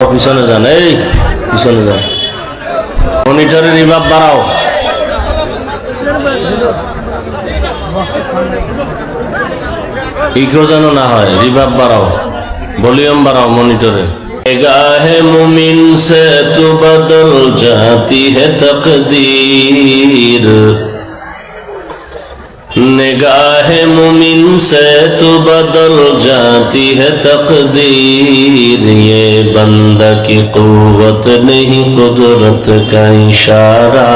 পিছনে যান, এই পিছনে যান। রিভাব বাড়াও। ইকো যেন না হয় রিভাব বাড়াও ভলিউম বাড়াও মনিটরে গাহে মুমিন সে তু বদল জাতি হে তকদীর। نگاہ مومن سے تو بدل جاتی بندہ کی قوت نہیں قدرت کا اشارہ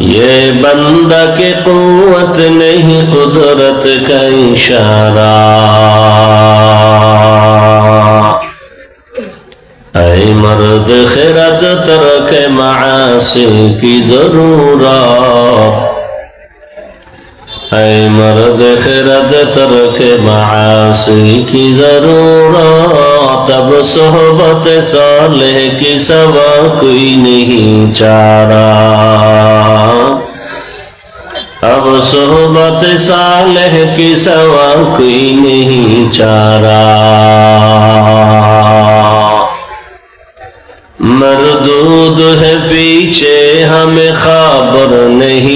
یہ بندہ کی قوت نہیں قدرت کا اشارہ اے مرد خرد ترک معاصی کی ضرورت اے مرد خرد ترک معاصی کی ضرورت اب صحبت صالح کی سوا کوئی نہیں چارہ اب صحبت صالح کی سوا کوئی نہیں چارہ مردود ہے پیچھے ہمیں خبر نہیں